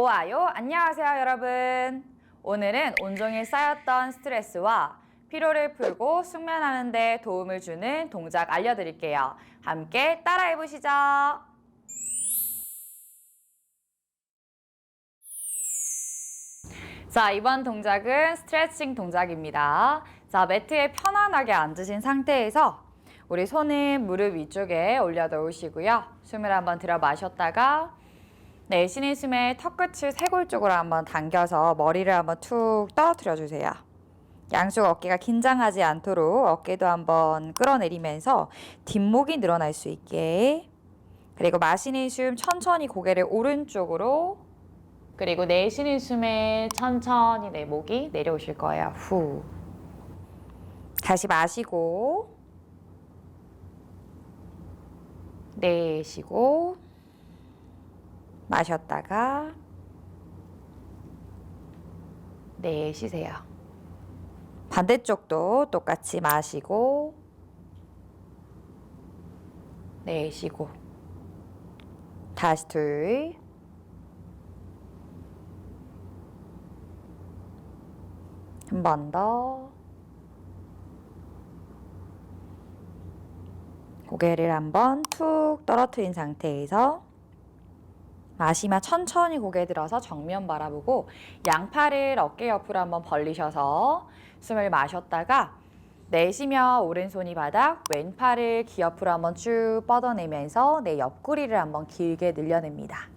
오아요. 안녕하세요, 여러분. 오늘은 온종일 쌓였던 스트레스와 피로를 풀고 숙면하는 데 도움을 주는 동작 알려드릴게요. 함께 따라해 보시죠. 자, 이번 동작은 스트레칭 동작입니다. 자, 매트에 편안하게 앉으신 상태에서 우리 손은 무릎 위쪽에 올려 놓으시고요. 숨을 한번 들어 마셨다가 내쉬는 숨에 턱끝을 쇄골 쪽으로 한번 당겨서 머리를 한번 툭 떨어뜨려 주세요. 양쪽 어깨가 긴장하지 않도록 어깨도 한번 끌어내리면서 뒷목이 늘어날 수 있게 그리고 마시는 숨 천천히 고개를 오른쪽으로 그리고 내쉬는 숨에 천천히 내 목이 내려오실 거예요. 후. 다시 마시고 내쉬고 마셨다가 내쉬세요. 반대쪽도 똑같이 마시고 내쉬고 다시 둘 한 번 더. 고개를 한번 툭 떨어뜨린 상태에서 마시며 천천히 고개 들어서 정면 바라보고 양팔을 어깨 옆으로 한번 벌리셔서 숨을 마셨다가 내쉬며 오른손이 바닥, 왼팔을 귀 옆으로 한번 쭉 뻗어내면서 내 옆구리를 한번 길게 늘려냅니다.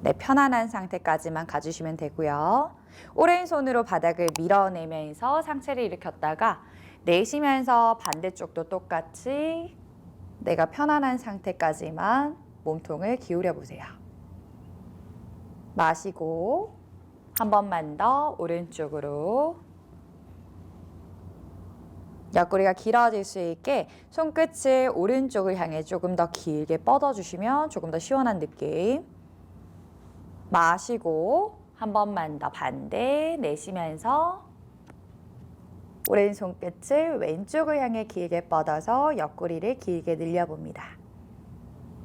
네, 편안한 상태까지만 가주시면 되고요. 오른손으로 바닥을 밀어내면서 상체를 일으켰다가 내쉬면서 반대쪽도 똑같이 내가 편안한 상태까지만 몸통을 기울여 보세요. 마시고 한 번만 더 오른쪽으로 옆구리가 길어질 수 있게 손끝을 오른쪽을 향해 조금 더 길게 뻗어주시면 조금 더 시원한 느낌. 마시고 한 번만 더 반대 내쉬면서 오른 손 끝을 왼쪽을 향해 길게 뻗어서 옆구리를 길게 늘려봅니다.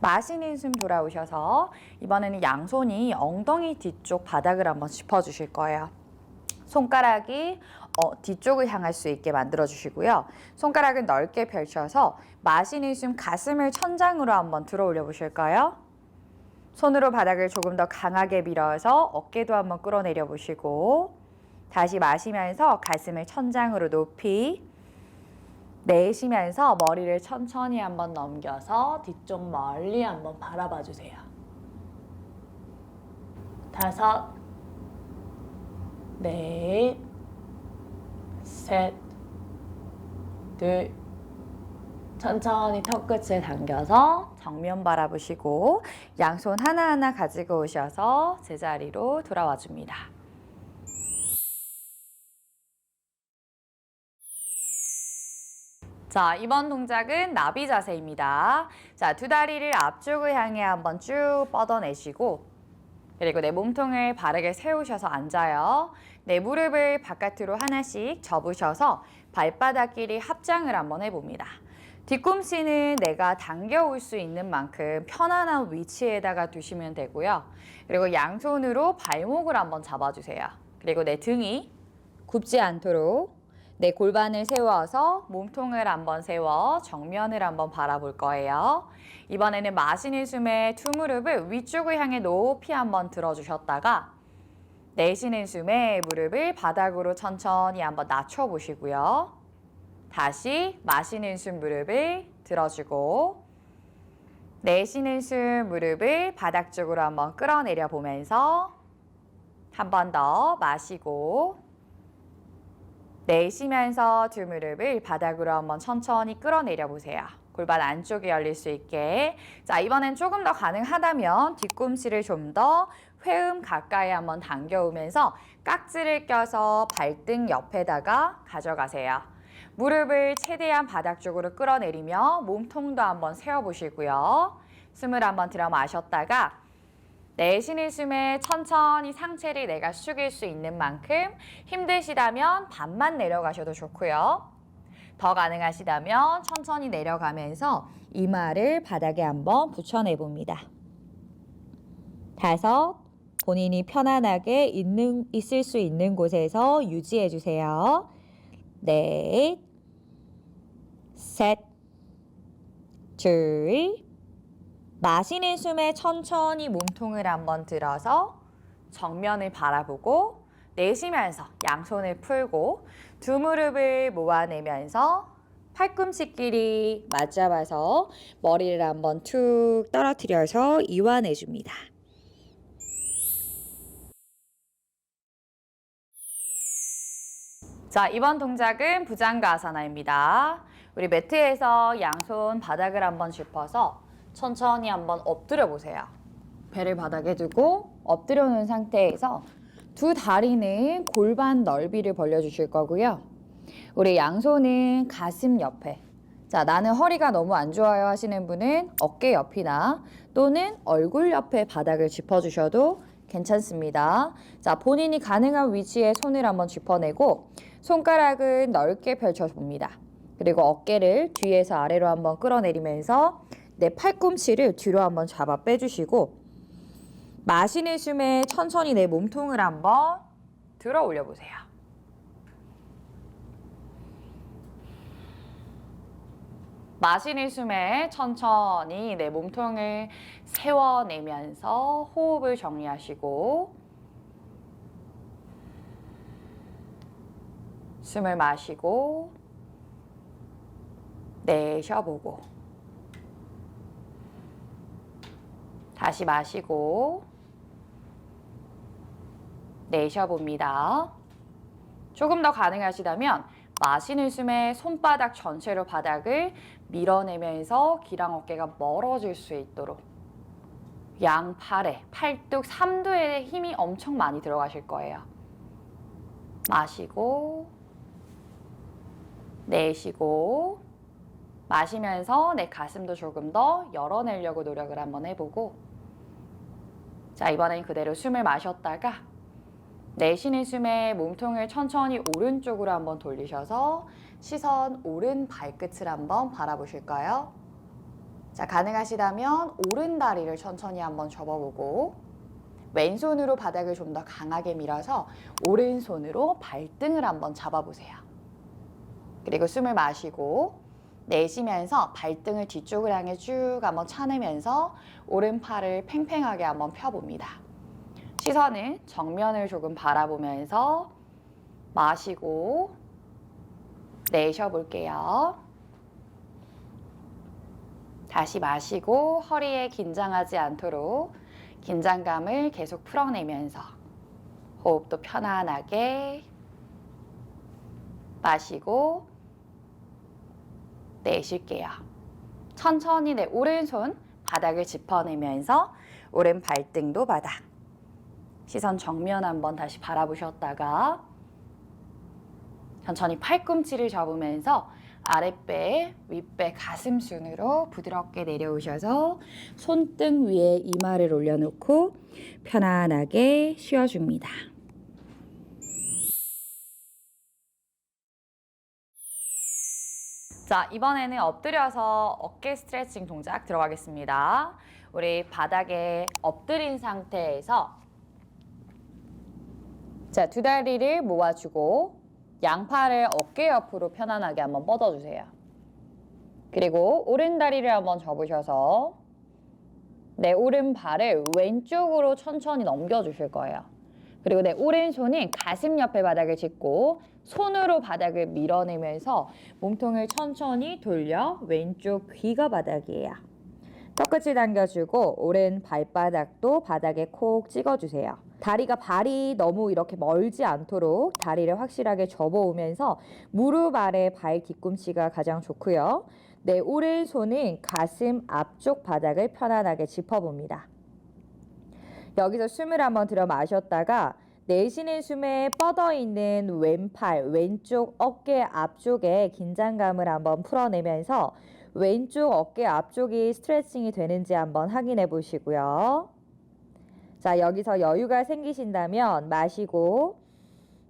마시는 숨 돌아오셔서 이번에는 양손이 엉덩이 뒤쪽 바닥을 한번 짚어주실 거예요. 손가락이 어, 뒤쪽을 향할 수 있게 만들어 주시고요. 손가락을 넓게 펼쳐서 마시는 숨 가슴을 천장으로 한번 들어 올려 보실까요? 손으로 바닥을 조금 더 강하게 밀어서 어깨도 한번 끌어내려 보시고 다시 마시면서 가슴을 천장으로 높이 내쉬면서 머리를 천천히 한번 넘겨서 뒤쪽 멀리 한번 바라봐 주세요. 다섯, 넷, 셋, 둘, 천천히 턱끝을 당겨서 정면 바라보시고 양손 하나하나 가지고 오셔서 제자리로 돌아와 줍니다. 자, 이번 동작은 나비 자세입니다. 자, 두 다리를 앞쪽을 향해 한번 쭉 뻗어내시고 그리고 내 몸통을 바르게 세우셔서 앉아요. 내 무릎을 바깥으로 하나씩 접으셔서 발바닥끼리 합장을 한번 해봅니다. 뒤꿈치는 내가 당겨올 수 있는 만큼 편안한 위치에다가 두시면 되고요. 그리고 양손으로 발목을 한번 잡아주세요. 그리고 내 등이 굽지 않도록 내 골반을 세워서 몸통을 한번 세워 정면을 한번 바라볼 거예요. 이번에는 마시는 숨에 두 무릎을 위쪽을 향해 높이 한번 들어주셨다가 내쉬는 숨에 무릎을 바닥으로 천천히 한번 낮춰 보시고요. 다시 마시는 숨 무릎을 들어주고 내쉬는 숨 무릎을 바닥 쪽으로 한번 끌어내려 보면서 한 번 더 마시고 내쉬면서 두 무릎을 바닥으로 한번 천천히 끌어내려 보세요. 골반 안쪽이 열릴 수 있게. 자, 이번엔 조금 더 가능하다면 뒤꿈치를 좀 더 회음 가까이 한번 당겨오면서 깍지를 껴서 발등 옆에다가 가져가세요. 무릎을 최대한 바닥 쪽으로 끌어내리며 몸통도 한번 세워보시고요. 숨을 한번 들어 마셨다가 내쉬는 숨에 천천히 상체를 내가 숙일 수 있는 만큼 힘드시다면 반만 내려가셔도 좋고요. 더 가능하시다면 천천히 내려가면서 이마를 바닥에 한번 붙여내 봅니다. 다섯, 본인이 편안하게 있는, 있을 수 있는 곳에서 유지해 주세요. 넷, 셋, 둘, 마시는 숨에 천천히 몸통을 한번 들어서 정면을 바라보고 내쉬면서 양손을 풀고 두 무릎을 모아내면서 팔꿈치끼리 맞잡아서 머리를 한번 툭 떨어뜨려서 이완해 줍니다. 자, 이번 동작은 부장가아사나입니다. 우리 매트에서 양손 바닥을 한번 짚어서 천천히 한번 엎드려 보세요. 배를 바닥에 두고 엎드려 놓은 상태에서 두 다리는 골반 넓이를 벌려 주실 거고요. 우리 양손은 가슴 옆에. 자, 나는 허리가 너무 안 좋아요 하시는 분은 어깨 옆이나 또는 얼굴 옆에 바닥을 짚어 주셔도 괜찮습니다. 자, 본인이 가능한 위치에 손을 한번 짚어내고 손가락은 넓게 펼쳐 봅니다. 그리고 어깨를 뒤에서 아래로 한번 끌어내리면서 내 팔꿈치를 뒤로 한번 잡아 빼주시고 마시는 숨에 천천히 내 몸통을 한번 들어 올려 보세요. 마시는 숨에 천천히 내 몸통을 세워내면서 호흡을 정리하시고 숨을 마시고 내쉬어보고 다시 마시고 내쉬어봅니다. 조금 더 가능하시다면 마시는 숨에 손바닥 전체로 바닥을 밀어내면서 기랑 어깨가 멀어질 수 있도록 양팔에 팔뚝 삼두에 힘이 엄청 많이 들어가실 거예요. 마시고 내쉬고 마시면서 내 가슴도 조금 더 열어내려고 노력을 한번 해보고 자 이번엔 그대로 숨을 마셨다가 내쉬는 숨에 몸통을 천천히 오른쪽으로 한번 돌리셔서 시선 오른 발끝을 한번 바라보실까요? 자 가능하시다면 오른 다리를 천천히 한번 접어보고 왼손으로 바닥을 좀 더 강하게 밀어서 오른손으로 발등을 한번 잡아보세요. 그리고 숨을 마시고 내쉬면서 발등을 뒤쪽을 향해 쭉 한번 차내면서 오른팔을 팽팽하게 한번 펴봅니다. 시선은 정면을 조금 바라보면서 마시고 내쉬어 볼게요. 다시 마시고 허리에 긴장하지 않도록 긴장감을 계속 풀어내면서 호흡도 편안하게 마시고 내쉴게요. 천천히 내 오른손 바닥을 짚어내면서 오른 발등도 바닥. 시선 정면 한번 다시 바라보셨다가 천천히 팔꿈치를 접으면서 아랫배, 윗배, 가슴 순으로 부드럽게 내려오셔서 손등 위에 이마를 올려놓고 편안하게 쉬어줍니다. 자, 이번에는 엎드려서 어깨 스트레칭 동작 들어가겠습니다. 우리 바닥에 엎드린 상태에서 자, 두 다리를 모아주고 양팔을 어깨 옆으로 편안하게 한번 뻗어주세요. 그리고 오른 다리를 한번 접으셔서 내 오른발을 왼쪽으로 천천히 넘겨주실 거예요. 그리고 내 오른손이 가슴 옆에 바닥을 짚고 손으로 바닥을 밀어내면서 몸통을 천천히 돌려 왼쪽 귀가 바닥이에요. 턱끝을 당겨주고 오른 발바닥도 바닥에 콕 찍어주세요. 다리가 발이 너무 이렇게 멀지 않도록 다리를 확실하게 접어오면서 무릎 아래 발 뒤꿈치가 가장 좋고요. 내 오른손은 가슴 앞쪽 바닥을 편안하게 짚어봅니다. 여기서 숨을 한번 들어 마셨다가 내쉬는 숨에 뻗어 있는 왼팔, 왼쪽 어깨 앞쪽에 긴장감을 한번 풀어내면서 왼쪽 어깨 앞쪽이 스트레칭이 되는지 한번 확인해 보시고요. 자, 여기서 여유가 생기신다면 마시고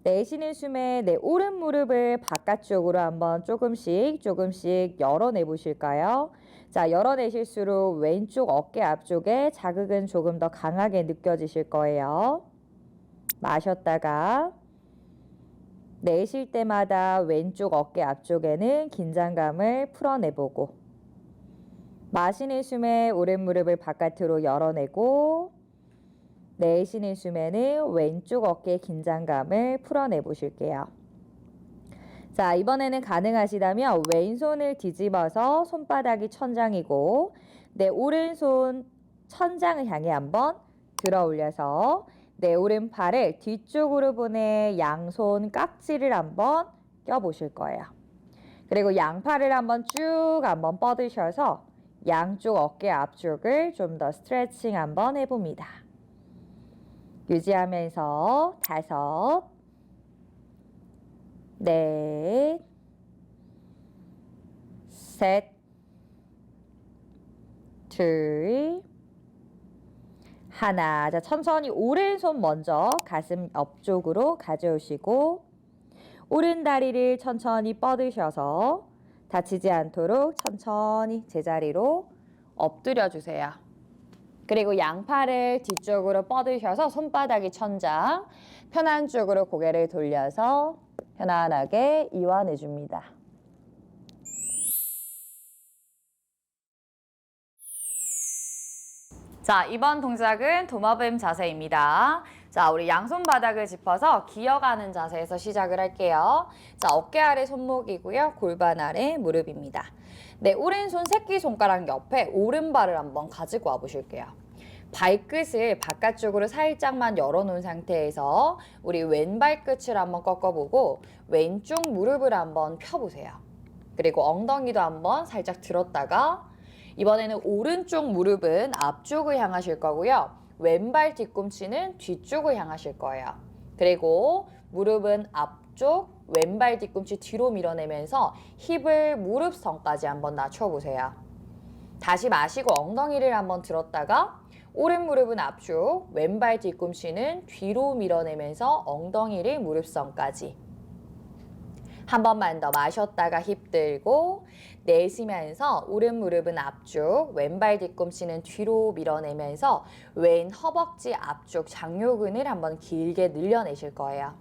내쉬는 숨에 내 오른 무릎을 바깥쪽으로 한번 조금씩 조금씩 열어내 보실까요? 자, 열어내실수록 왼쪽 어깨 앞쪽에 자극은 조금 더 강하게 느껴지실 거예요. 마셨다가 내쉴 때마다 왼쪽 어깨 앞쪽에는 긴장감을 풀어내보고 마시는 숨에 오른 무릎을 바깥으로 열어내고 내쉬는 숨에는 왼쪽 어깨 긴장감을 풀어내 보실게요. 자, 이번에는 가능하시다면 왼손을 뒤집어서 손바닥이 천장이고 내 오른손 천장을 향해 한번 들어 올려서 내 오른팔을 뒤쪽으로 보내 양손 깍지를 한번 껴 보실 거예요. 그리고 양팔을 한번 쭉 한번 뻗으셔서 양쪽 어깨 앞쪽을 좀 더 스트레칭 한번 해봅니다. 유지하면서 다섯, 넷, 셋, 둘, 하나. 자, 천천히 오른손 먼저 가슴 옆쪽으로 가져오시고 오른 다리를 천천히 뻗으셔서 다치지 않도록 천천히 제자리로 엎드려 주세요. 그리고 양팔을 뒤쪽으로 뻗으셔서 손바닥이 천장, 편한 쪽으로 고개를 돌려서 편안하게 이완해 줍니다. 자, 이번 동작은 도마뱀 자세입니다. 자, 우리 양손 바닥을 짚어서 기어가는 자세에서 시작을 할게요. 자, 어깨 아래 손목이고요. 골반 아래 무릎입니다. 네, 오른손 새끼손가락 옆에 오른발을 한번 가지고 와 보실게요. 발끝을 바깥쪽으로 살짝만 열어놓은 상태에서 우리 왼발 끝을 한번 꺾어보고 왼쪽 무릎을 한번 펴보세요. 그리고 엉덩이도 한번 살짝 들었다가 이번에는 오른쪽 무릎은 앞쪽을 향하실 거고요. 왼발 뒤꿈치는 뒤쪽을 향하실 거예요. 그리고 무릎은 앞쪽, 왼발 뒤꿈치 뒤로 밀어내면서 힙을 무릎선까지 한번 낮춰보세요. 다시 마시고 엉덩이를 한번 들었다가 오른 무릎은 앞쪽, 왼발 뒤꿈치는 뒤로 밀어내면서 엉덩이를 무릎선까지. 한 번만 더 마셨다가 힙 들고 내쉬면서 오른 무릎은 앞쪽, 왼발 뒤꿈치는 뒤로 밀어내면서 왼 허벅지 앞쪽 장요근을 한번 길게 늘려내실 거예요.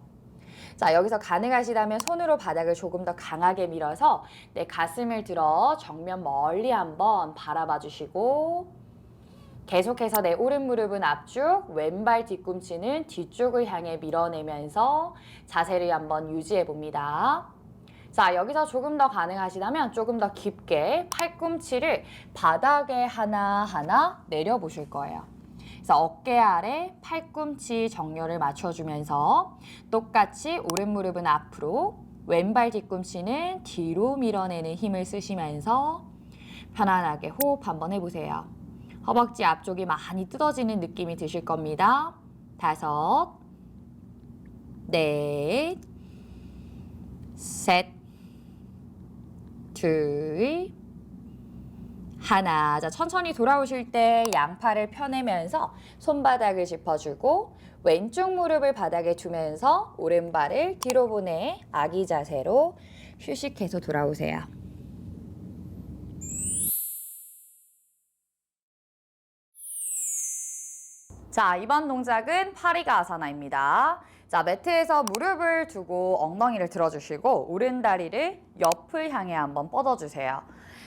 자, 여기서 가능하시다면 손으로 바닥을 조금 더 강하게 밀어서 내 가슴을 들어 정면 멀리 한번 바라봐 주시고 계속해서 내 오른 무릎은 앞쪽, 왼발 뒤꿈치는 뒤쪽을 향해 밀어내면서 자세를 한번 유지해 봅니다. 자, 여기서 조금 더 가능하시다면 조금 더 깊게 팔꿈치를 바닥에 하나하나 내려보실 거예요. 그래서 어깨 아래 팔꿈치 정렬을 맞춰주면서 똑같이 오른 무릎은 앞으로, 왼발 뒤꿈치는 뒤로 밀어내는 힘을 쓰시면서 편안하게 호흡 한번 해보세요. 허벅지 앞쪽이 많이 뜯어지는 느낌이 드실 겁니다. 다섯, 넷, 셋, 둘, 하나. 자, 천천히 돌아오실 때 양팔을 펴내면서 손바닥을 짚어주고 왼쪽 무릎을 바닥에 두면서 오른발을 뒤로 보내 아기 자세로 휴식해서 돌아오세요. 자, 이번 동작은 파리가 아사나입니다. 자, 매트에서 무릎을 두고 엉덩이를 들어주시고 오른 다리를 옆을 향해 한번 뻗어주세요.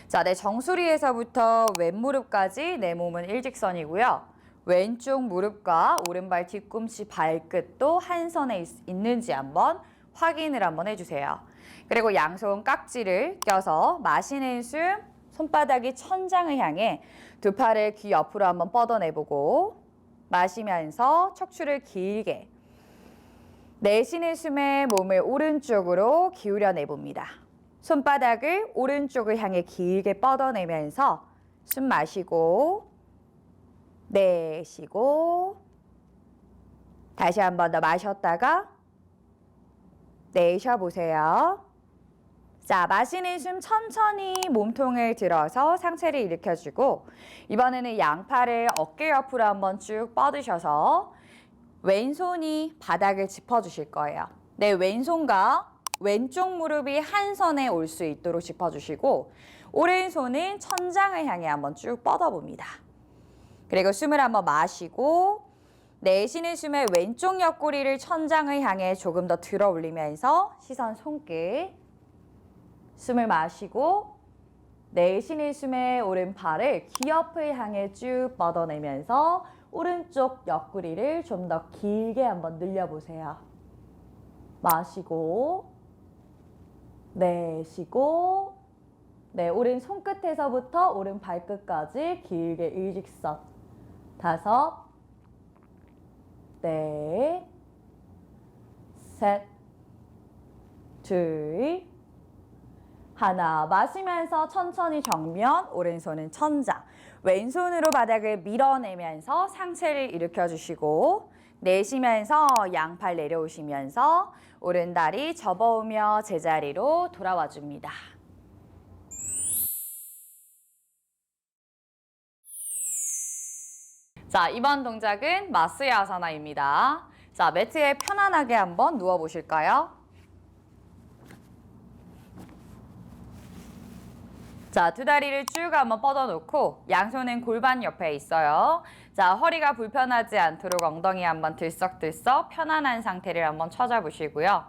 자, 내 정수리에서부터 왼무릎까지 내 몸은 일직선이고요. 왼쪽 무릎과 오른발 뒤꿈치 발끝도 한 선에 있, 있는지 한번 확인을 한번 해주세요. 그리고 양손 깍지를 껴서 마시는 숨, 손바닥이 천장을 향해 두 팔을 귀 옆으로 한번 뻗어내보고 마시면서 척추를 길게 내쉬는 숨에 몸을 오른쪽으로 기울여 내 봅니다. 손바닥을 오른쪽을 향해 길게 뻗어내면서 숨 마시고 내쉬고 다시 한 번 더 마셨다가 내쉬어 보세요. 자, 마시는 숨 천천히 몸통을 들어서 상체를 일으켜주고 이번에는 양팔을 어깨 옆으로 한번 쭉 뻗으셔서 왼손이 바닥을 짚어주실 거예요. 내 왼손과 왼쪽 무릎이 한 선에 올 수 있도록 짚어주시고 오른손은 천장을 향해 한번 쭉 뻗어봅니다. 그리고 숨을 한번 마시고 내쉬는 숨에 왼쪽 옆구리를 천장을 향해 조금 더 들어 올리면서 시선 손끝 숨을 마시고 내쉬는 숨에 오른팔을 귀 옆을 향해 쭉 뻗어내면서 오른쪽 옆구리를 좀 더 길게 한번 늘려보세요. 마시고 내쉬고 네, 오른 손끝에서부터 오른 발끝까지 길게 일직선 다섯 넷 셋, 둘, 하나. 마시면서 천천히 정면, 오른손은 천장. 왼손으로 바닥을 밀어내면서 상체를 일으켜 주시고, 내쉬면서 양팔 내려오시면서 오른다리 접어오며 제자리로 돌아와 줍니다. 자, 이번 동작은 마스야아사나입니다. 자, 매트에 편안하게 한번 누워 보실까요? 자, 두 다리를 쭉 한번 뻗어놓고 양손은 골반 옆에 있어요. 자, 허리가 불편하지 않도록 엉덩이 한번 들썩들썩 편안한 상태를 한번 찾아보시고요.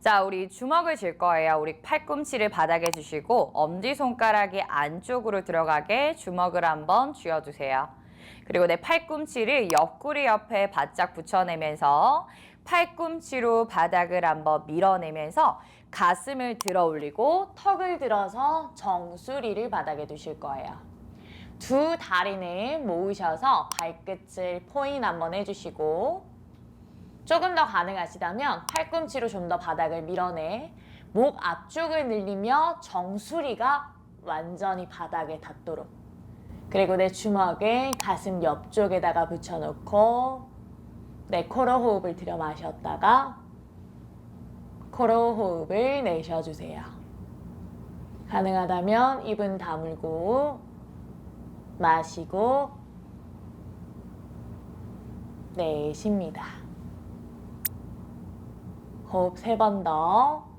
자, 우리 주먹을 쥘 거예요. 우리 팔꿈치를 바닥에 주시고 엄지손가락이 안쪽으로 들어가게 주먹을 한번 쥐어주세요. 그리고 내 팔꿈치를 옆구리 옆에 바짝 붙여내면서 팔꿈치로 바닥을 한번 밀어내면서 가슴을 들어 올리고 턱을 들어서 정수리를 바닥에 두실 거예요. 두 다리는 모으셔서 발끝을 포인 한번 해주시고 조금 더 가능하시다면 팔꿈치로 좀 더 바닥을 밀어내 목 앞쪽을 늘리며 정수리가 완전히 바닥에 닿도록 그리고 내 주먹을 가슴 옆쪽에다가 붙여놓고 내 코로 호흡을 들여 마셨다가 코로 호흡을 내쉬어주세요. 가능하다면 입은 다물고 마시고 내쉽니다. 호흡 세 번 더.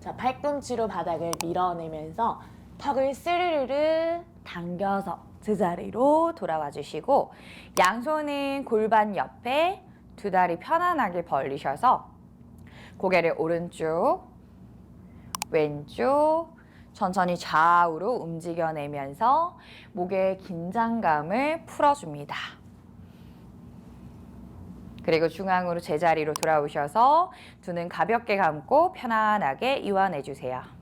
자, 팔꿈치로 바닥을 밀어내면서 턱을 스르르르 당겨서 제자리로 돌아와 주시고 양손은 골반 옆에 두 다리 편안하게 벌리셔서 고개를 오른쪽, 왼쪽, 천천히 좌우로 움직여내면서 목의 긴장감을 풀어줍니다. 그리고 중앙으로 제자리로 돌아오셔서 두눈 가볍게 감고 편안하게 이완해 주세요.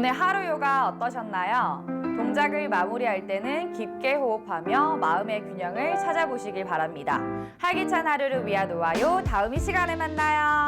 오늘 하루 요가 어떠셨나요? 동작을 마무리할 때는 깊게 호흡하며 마음의 균형을 찾아보시길 바랍니다. 활기찬 하루를 위한 노아요. 다음 이 시간에 만나요.